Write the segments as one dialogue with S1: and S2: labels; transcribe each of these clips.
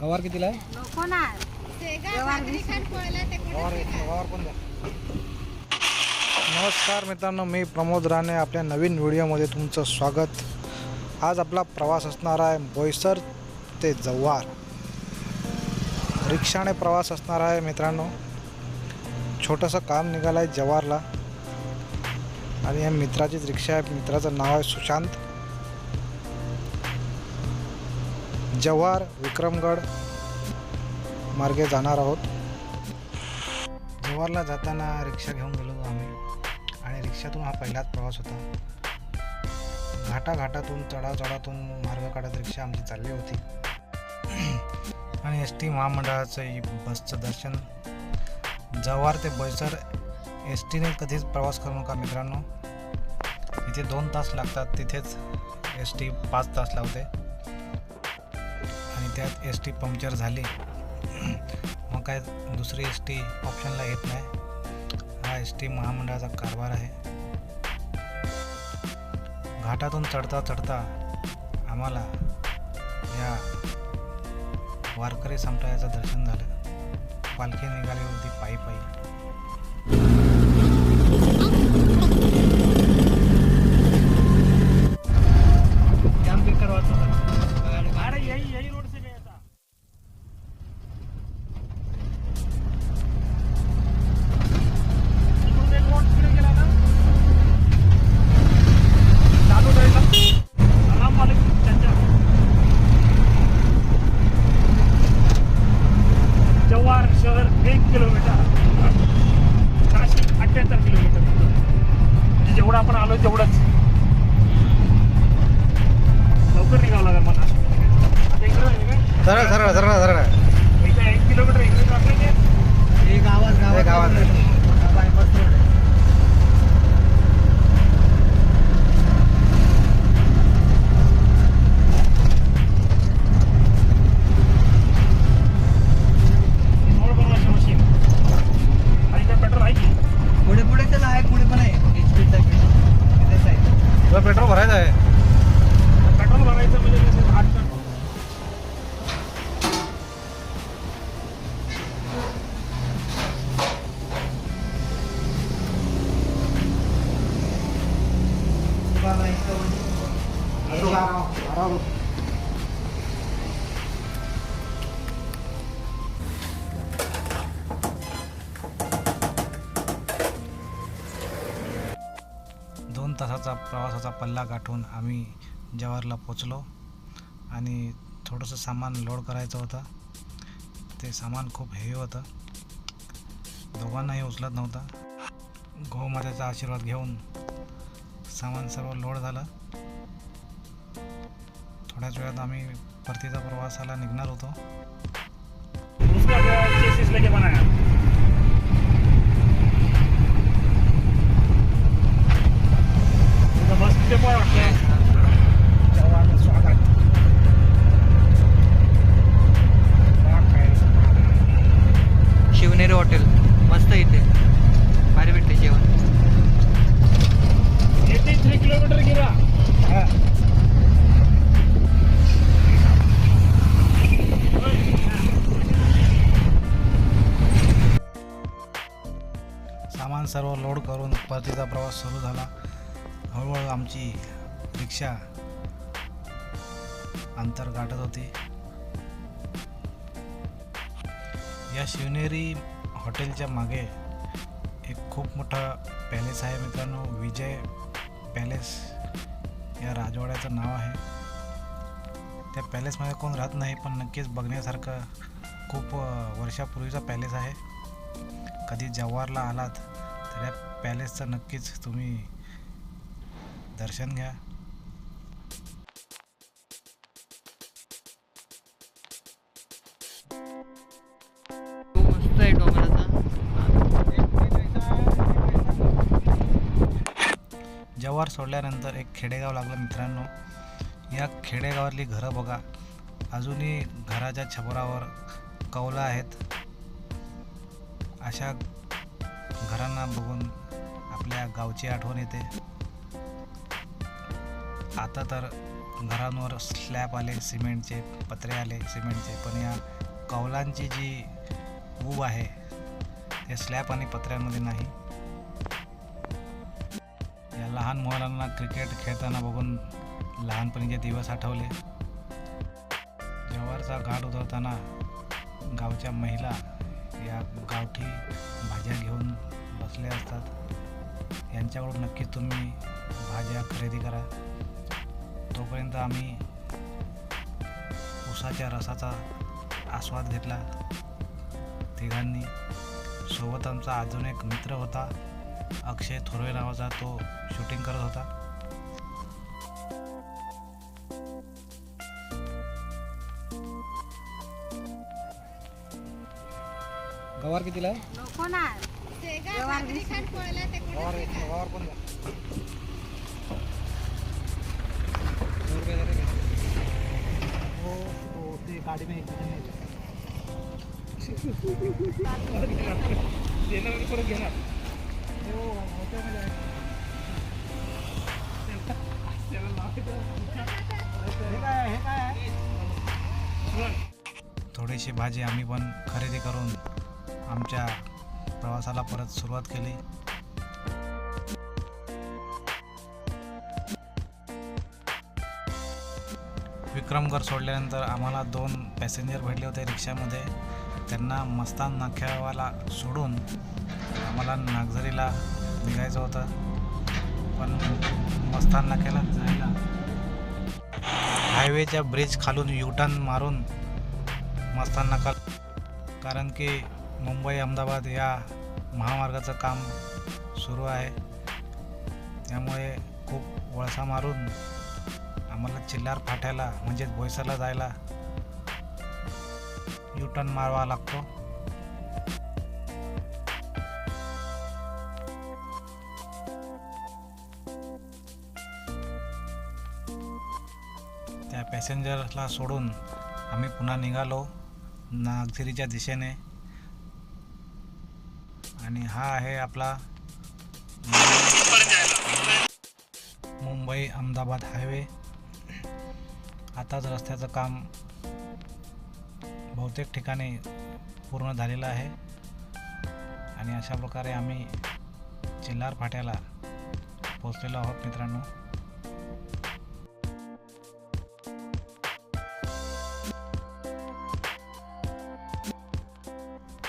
S1: गवार कितीला आहे?
S2: नको ना.
S1: नमस्कार मित्रांनो मी प्रमोद राणे आपल्या नवीन व्हिडिओमध्ये तुमचं स्वागत. आज आपला प्रवास असणार आहे बोईसर ते जव्हार. रिक्षाने प्रवास असणार आहे मित्रांनो. छोटंसं काम निघालं आहे जव्हारला. आणि या मित्राचीच रिक्षा आहे. मित्राचं नाव आहे सुशांत. जव्हार विक्रमगड मार्गे जाणार आहोत. जव्हारला जाताना रिक्षा घेऊन गेलो आम्ही आणि रिक्षातून हा पहिलाच प्रवास होता. घाटाघाटातून चढाचढातून मार्ग काढत रिक्षा आमची चालली होती. आणि एस टी महामंडळाचं बसचं दर्शन. जव्हार ते बोईसर एस टीने कधीच प्रवास करू नका मित्रांनो. इथे दोन तास लागतात तिथेच एस टी पाच तास लावते. त्यात एस टी पंक्चर झाली. मग काय दुसरी एस टी ऑप्शनला येत नाही. हा एस टी महामंडळाचा कारभार आहे. घाटातून चढता चढता आम्हाला या वारकरी संप्रदायाचं दर्शन झालं. पालखी निघाली होती पायी पायी.
S3: आपण आलो तेवढंच. लवकर निघावं लागेल मला.
S1: सरळ सरळ सरळ सरळ.
S3: पेट्रोल
S1: भरायचं आहे.
S3: पेट्रोल भरायचं म्हणजे कसं आठ
S1: प्रवासाचा पल्ला गाठून आम्ही जवाहरला पोचलो आणि थोडंसं सामान लोड करायचं होतं. ते सामान खूप हेवी होतं. दोघांनाही उचलत नव्हता. गोमातेचा आशीर्वाद घेऊन सामान सर्व लोड झालं. थोड्याच वेळात आम्ही परतीचा प्रवासाला निघणार होतो.
S4: शिवनेरी हॉटेल. मस्त इथे. भारी भेटते जेवण.
S3: एटी थ्री किलोमीटर गिरा.
S1: सामान सर्व लोड करून परतीचा प्रवास सुरू झाला. हळूहळू आमची रिक्षा अंतर गाठत होती. या शिवनेरी हॉटेलच्या मागे एक खूप मोठा पॅलेस आहे मित्रांनो विजय पॅलेस या राजवाड्याचं नाव आहे. त्या पॅलेसमध्ये कोण राहत नाही पण नक्कीच बघण्यासारखं खूप वर्षापूर्वीचा पॅलेस आहे. कधी जव्हारला आलात तर या पॅलेसचं नक्कीच तुम्ही दर्शन घ्या. जव्हार सोडल्यानंतर एक खेडेगाव लागलं मित्रांनो. या खेडेगावातली घरं बघा. अजूनही घराच्या छपरावर कौलं आहेत. अशा घरांना बघून आपल्या गावची आठवण येते. आता तर घरांवर स्लॅब आले सिमेंटचे पत्रे आले सिमेंटचे पण या कौलांची जी ऊब आहे ते स्लॅब आणि पत्र्यांमध्ये नाही. या लहान मुलांना क्रिकेट खेळताना बघून लहानपणीचे दिवस आठवले. जव्हारचा घाट उतरताना गावच्या महिला या गावठी भाज्या घेऊन बसल्या असतात. यांच्याकडून नक्कीच तुम्ही भाज्या खरेदी करा. तोपर्यंत आम्ही उसाच्या रसाचा आस्वाद घेतला. तिघांनी सोबत आमचा अजून एक मित्र होता अक्षय थोरवे नावाचा तो शूटिंग करत होता. गवार कितीला? गवार पण हो गाडी में
S3: परत घेणार
S1: थोडीशी भाजी आम्ही पण खरेदी करून आमच्या प्रवासाला परत सुरुवात केली. विक्रमगड सोडल्यानंतर आम्हाला दोन पॅसेंजर भेटले होते रिक्षामध्ये. त्यांना मस्तान नाख्यावाला सोडून आम्हाला नागझरीला निघायचं होतं. पण मस्तान नाक्याला जायला हायवेच्या ब्रिज खालून युटर्न मारून मस्तान नाका कारण की मुंबई अहमदाबाद या महामार्गाचं काम सुरू आहे. त्यामुळे खूप वळसा मारून आम्हाला चिल्लार फाट्याला म्हणजेच बोईसरला जायला युटर्न मारवा लागतो. त्या पॅसेंजरला सोडून आम्ही पुन्हा निघालो नागझिरीच्या दिशेने. आणि हा आहे आपला मुंबई अहमदाबाद हायवे. आताच रस्त्याचं काम बहुतेक ठिकाणी पूर्ण झालेलं आहे. आणि अशा प्रकारे आम्ही चिल्लार फाट्याला पोचलेलो आहोत मित्रांनो.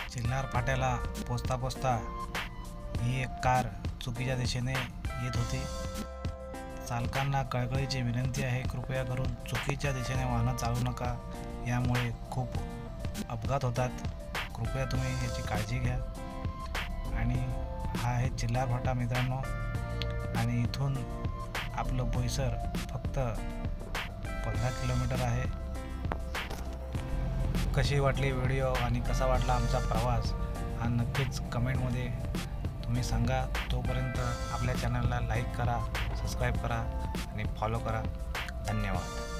S1: चिल्लार फाट्याला पोचता पोचता ही एक कार चुकीच्या दिशेने येत होती. चालकांना कळकळीची विनंती आहे कृपया करून चुकीच्या दिशेने वाहनं चालू नका. यामुळे खूप अपघात होतात. कृपया तुम्ही याची काळजी घ्या. आणि हा आहे चिल्लार फाटा मित्रांनो. आणि इथून आपलं बोईसर फक्त पंधरा किलोमीटर आहे. कशी वाटली व्हिडिओ आणि कसा वाटला आमचा प्रवास हा नक्कीच कमेंटमध्ये तुम्ही सांगा. तोपर्यंत आपल्या चॅनलला लाईक करा. सबस्क्राईब करा आणि फॉलो करा. धन्यवाद.